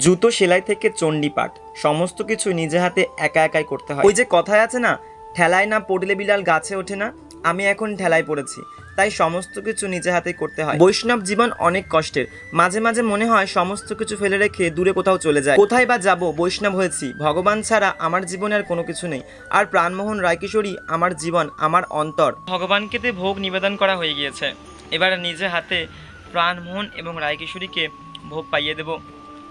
জুতো সেলাই থেকে চণ্ডীপাঠ সমস্ত কিছু নিজে হাতে একা একাই করতে হয়। ওই যে কথায় আছে না, ঠেলায় না পড়লে বিড়াল গাছে ওঠে না, আমি এখন ঠেলায় পড়েছি, তাই সমস্ত কিছু নিজে হাতেই করতে হয়। বৈষ্ণব জীবন অনেক কষ্টের, মাঝে মাঝে মনে হয় সমস্ত কিছু ফেলে রেখে দূরে কোথাও চলে যায়। কোথায় বা যাব, বৈষ্ণব হয়েছি, ভগবান ছাড়া আমার জীবনে আর কোনো কিছু নেই, আর প্রাণমোহন রায়কিশোরী আমার জীবন, আমার অন্তর। ভগবানকে তে ভোগ নিবেদন করা হয়ে গিয়েছে, এবার নিজে হাতে প্রাণমোহন এবং রায়কিশোরীকে ভোগ পাইয়ে দেব।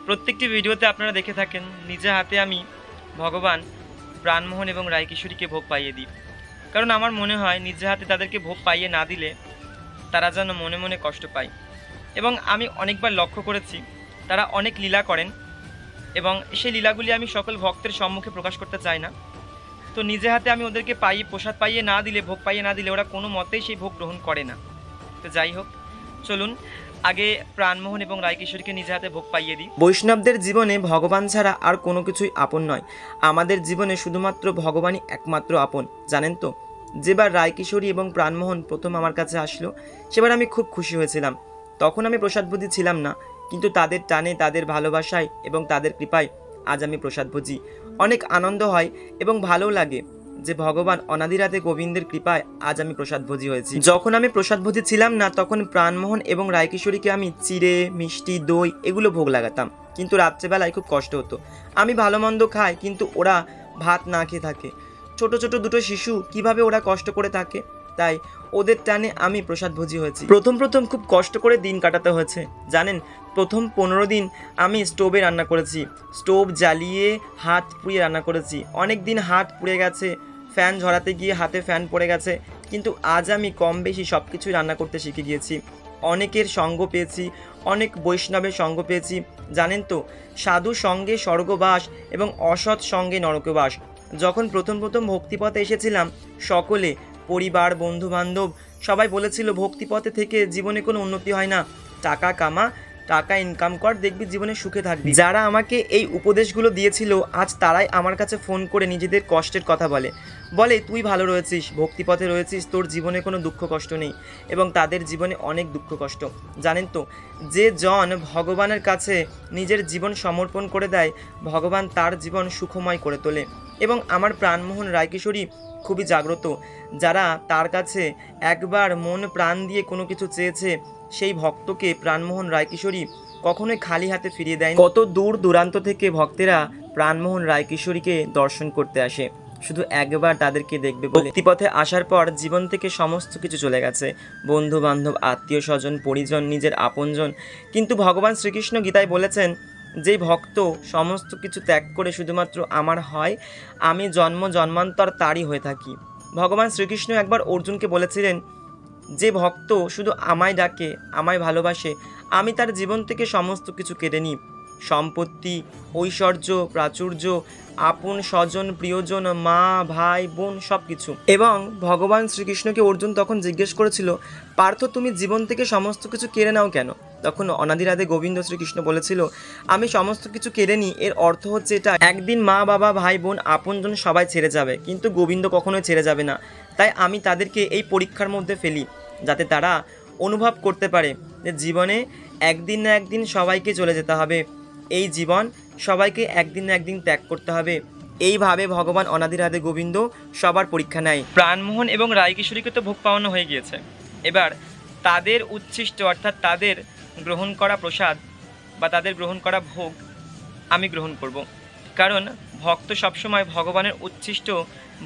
প্রত্যেকটি ভিডিওতে আপনারা দেখে থাকেন, নিজে হাতে আমি ভগবান প্রাণমোহন এবং রায়কিশোরীকে ভোগ পাইয়ে দিই। কারণ আমার মনে হয়, নিজে হাতে তাদেরকে ভোগ পাইয়ে না দিলে তারা যেন মনে মনে কষ্ট পায়। এবং আমি অনেকবার লক্ষ্য করেছি, তারা অনেক লীলা করেন এবং সেই লীলাগুলি আমি সকল ভক্তের সম্মুখে প্রকাশ করতে চাই না। তো নিজে হাতে আমি ওদেরকে পাইয়ে, প্রসাদ পাইয়ে না দিলে, ভোগ পাইয়ে না দিলে ওরা কোনো মতেই সেই ভোগ গ্রহণ করে না। তো যাই হোক, চলুন আগে প্রাণমোহন এবং রায়কিশোরীকে নিজে হাতে ভোগ পাইয়ে দিই। বৈষ্ণবদের জীবনে ভগবান ছাড়া আর কোনো কিছুই আপন নয়। আমাদের জীবনে শুধুমাত্র ভগবানই একমাত্র আপন, জানেন তো? যেবার রায়কিশোরী এবং প্রাণমোহন প্রথম আমার কাছে আসলো, সেবার আমি খুব খুশি হয়েছিলাম। তখন আমি প্রসাদভোজী ছিলাম না, কিন্তু তাদের টানে, তাদের ভালোবাসায় এবং তাদের কৃপায় আজ আমি প্রসাদভোজী অনেক আনন্দ হয় এবং ভালোও লাগে। যে ভগবান অনাদিরাতে গোবিন্দের কৃপায় আজ আমি প্রসাদ প্রসাদভোজী হয়েছি। যখন আমি প্রসাদ প্রসাদভোজী ছিলাম না, তখন প্রাণমোহন এবং রায়কিশোরীকে আমি চিড়ে, মিষ্টি, দই এগুলো ভোগ লাগাতাম। কিন্তু রাত্রেবেলায় খুব কষ্ট হতো। আমি ভালো মন্দ খাই, কিন্তু ওরা ভাত না খেয়ে থাকে। ছোট ছোট দুটো শিশু কীভাবে ওরা কষ্ট করে থাকে? তাই ওদের টানে আমি প্রসাদ প্রসাদভোজী হয়েছি। প্রথম প্রথম খুব কষ্ট করে দিন কাটাতে হয়েছে। জানেন প্রথম পনেরো দিন আমি স্টোভে রান্না করেছি। স্টোভ জ্বালিয়ে হাত পুড়িয়ে রান্না করেছি। অনেক দিন হাত পুড়ে গেছে, ফ্যান ঝরাতে গিয়ে হাতে ফ্যান পড়ে গেছে, কিন্তু আজ আমি কম বেশি সব কিছুই রান্না করতে শিখে গিয়েছি। অনেকের সঙ্গ পেয়েছি, অনেক বৈষ্ণবের সঙ্গ পেয়েছি, জানেন তো, সাধু সঙ্গে স্বর্গবাস এবং অসৎ সঙ্গে নরকবাস। যখন প্রথম প্রথম ভক্তিপথে এসেছিলাম, সকলে, পরিবার বন্ধু বান্ধব সবাই বলেছিল, ভক্তিপথে থেকে জীবনে কোনো উন্নতি হয় না। টাকা কামা টাকা ইনকাম কর, দেখবি জীবনে সুখে থাকবি। যারা আমাকে এই উপদেশগুলো দিয়েছিল, আজ তারাই আমার কাছে ফোন করে নিজেদের কষ্টের কথা বলে। বলে, তুই ভালো রয়েছিস, ভক্তিপথে রয়েছিস, তোর জীবনে কোনো দুঃখ কষ্ট নেই এবং তাদের জীবনে অনেক দুঃখ কষ্ট। জানেন তো, যে জন ভগবানের কাছে নিজের জীবন সমর্পণ করে দেয়, ভগবান তার জীবন সুখময় করে তোলে। এবং আমার প্রাণমোহন রায়কিশোরী খুবই জাগ্রত, যারা তার কাছে একবার মন প্রাণ দিয়ে কোনো কিছু চেয়েছে সেই ভক্তকে প্রাণমোহন রায়কিশোরী কখনোই খালি হাতে ফিরিয়ে দেয় কত দূর দূরান্ত থেকে ভক্তেরা প্রাণমোহন রায়কিশোরীকে দর্শন করতে আসে। শুধু একবার তাদেরকে দেখবে বলে। ভক্তিপথে আসার পর জীবন থেকে সমস্ত কিছু চলে গেছে। বন্ধু বান্ধব আত্মীয় স্বজন পরিজন, নিজের আপনজন। কিন্তু ভগবান শ্রীকৃষ্ণ গীতায় বলেছেন, যেই ভক্ত সমস্ত কিছু ত্যাগ করে শুধুমাত্র আমার হয়, আমি জন্ম জন্মান্তর তারই হয়ে থাকি। ভগবান শ্রীকৃষ্ণ একবার অর্জুনকে বলেছিলেন যে ভক্ত শুধু আমায় ডাকে, আমায় ভালোবাসে, আমি তার জীবন থেকে সমস্ত কিছু কেড়ে নিই। সম্পত্তি, ঐশ্বর্য, প্রাচুর্য, আপন স্বজন, প্রিয়জন, মা, ভাই, বোন সব কিছু এবং ভগবান শ্রীকৃষ্ণকে অর্জুন তখন জিজ্ঞেস করেছিল, পার্থ, তুমি জীবন থেকে সমস্ত কিছু কেড়ে নাও কেন? তখন অনাদিরাদে গোবিন্দ শ্রীকৃষ্ণ বলেছিল, আমি সমস্ত কিছু কেড়ে নিই, এর অর্থ হচ্ছে এটা। একদিন মা, বাবা, ভাই, বোন, আপনজন সবাই ছেড়ে যাবে, কিন্তু গোবিন্দ কখনোই ছেড়ে যাবে না। তাই আমি তাদেরকে এই পরীক্ষার মধ্যে ফেলি, যাতে তারা অনুভব করতে পারে যে জীবনে একদিন না একদিন সবাইকে চলে যেতে হবে। এই জীবন সবাইকে একদিন না একদিন ত্যাগ করতে হবে। এইভাবে ভগবান অনাদিরাধে গোবিন্দ সবার পরীক্ষা নেয়। প্রাণমোহন এবং রায়কিশোরীকে তো ভোগ পাওয়ানো হয়ে গিয়েছে। এবার তাদের উচ্ছিষ্ট অর্থাৎ তাদের গ্রহণ করা প্রসাদ বা তাদের গ্রহণ করা ভোগ আমি গ্রহণ করব। কারণ ভক্ত সবসময় ভগবানের উচ্ছিষ্ট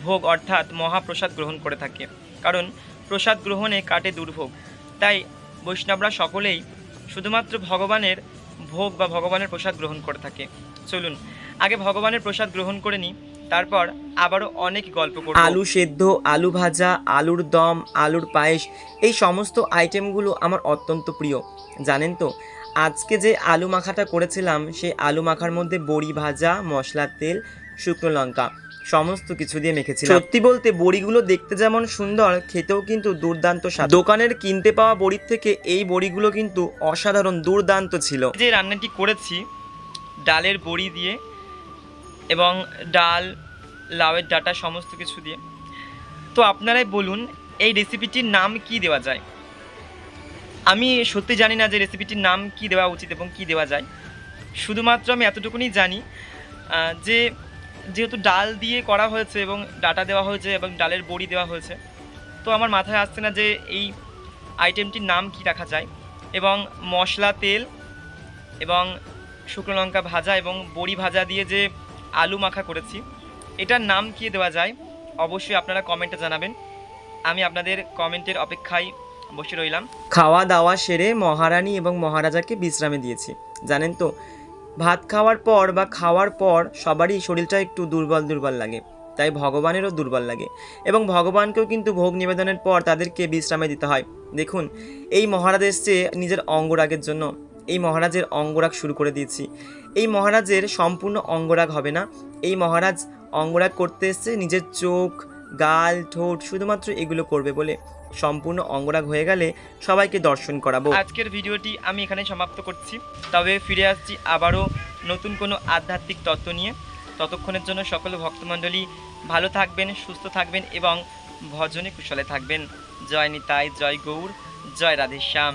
ভোগ অর্থাৎ মহাপ্রসাদ গ্রহণ করে থাকে। কারণ প্রসাদ গ্রহণে কাটে দুর্ভোগ। তাই বৈষ্ণবরা সকলেই শুধুমাত্র ভগবানের ভোগ বা ভগবানের প্রসাদ গ্রহণ করে থাকে। চলুন, আগে ভগবানের প্রসাদ গ্রহণ করে নিই। তারপর আবারও অনেক গল্প করব। আলু সেদ্ধ আলু ভাজা আলুর দম আলুর পায়েস এই সমস্ত আইটেমগুলো আমার অত্যন্ত প্রিয়। জানেন তো আজকে যে আলু মাখাটা করেছিলাম সেই আলু মাখার মধ্যে বড়ি ভাজা মশলার তেল শুকনো লঙ্কা সমস্ত কিছু দিয়ে মেখেছিলাম। সত্যি বলতে বড়িগুলো দেখতে যেমন সুন্দর খেতেও কিন্তু দুর্দান্ত স্বাদ। দোকানের কিনতে পাওয়া বড়ির থেকে এই বড়িগুলো কিন্তু অসাধারণ দুর্দান্ত ছিল। যে রান্নাটি করেছি ডালের বড়ি দিয়ে এবং ডাল, লাউয়ের ডাটা, সমস্ত কিছু দিয়ে। তো আপনারাই বলুন, এই রেসিপিটির নাম কি দেওয়া যায়? আমি সত্যি জানি না যে রেসিপিটির নাম কি দেওয়া উচিত এবং কি দেওয়া যায়। শুধুমাত্র আমি এতটুকুনি জানি যে যেহেতু ডাল দিয়ে করা হয়েছে এবং ডাটা দেওয়া হয়েছে এবং ডালের বড়ি দেওয়া হয়েছে, তো আমার মাথায় আসছে না যে এই আইটেমটির নাম কি রাখা যায় এবং মশলা, তেল এবং শুকনো লঙ্কা ভাজা এবং বড়ি ভাজা দিয়ে যে আলু মাখা করেছি। এটার নাম কি দেওয়া যায়? অবশ্যই আপনারা কমেন্টে জানাবেন। আমি আপনাদের কমেন্টের অপেক্ষায় বসে রইলাম। খাওয়া দাওয়া সেরে মহারানী এবং মহারাজাকে বিশ্রামে দিয়েছি। জানেন তো, ভাত খাওয়ার পর বা খাওয়ার পর সবারই শরীরটা একটু দুর্বল দুর্বল লাগে। তাই ভগবানেরও দুর্বল লাগে। এবং ভগবানকেও কিন্তু ভোগ নিবেদনের পর তাদেরকে বিশ্রামে দিতে হয়। দেখুন, এই মহারাজ এসছে নিজের অঙ্গরাগের জন্য। এই মহারাজের অঙ্গরাগ শুরু করে দিয়েছি। এই মহারাজের সম্পূর্ণ অঙ্গরাগ হবে না। এই মহারাজ অঙ্গরাগ করতে এসছে, নিজের চোখ, গাল, ঠোঁট শুধুমাত্র এগুলো করবে বলে। সম্পূর্ণ অঙ্গরাগ হয়ে গেলে সবাইকে দর্শন করাবো। আজকের ভিডিওটি আমি এখানে সমাপ্ত করছি। তবে ফিরে আসছি আবারও নতুন কোনো আধ্যাত্মিক তত্ত্ব নিয়ে। ততক্ষণের জন্য সকল ভক্তমণ্ডলী ভালো থাকবেন, সুস্থ থাকবেন এবং ভজনে কুশলে থাকবেন। জয় নিতাই, জয় গৌর, জয় রাধেশ্যাম।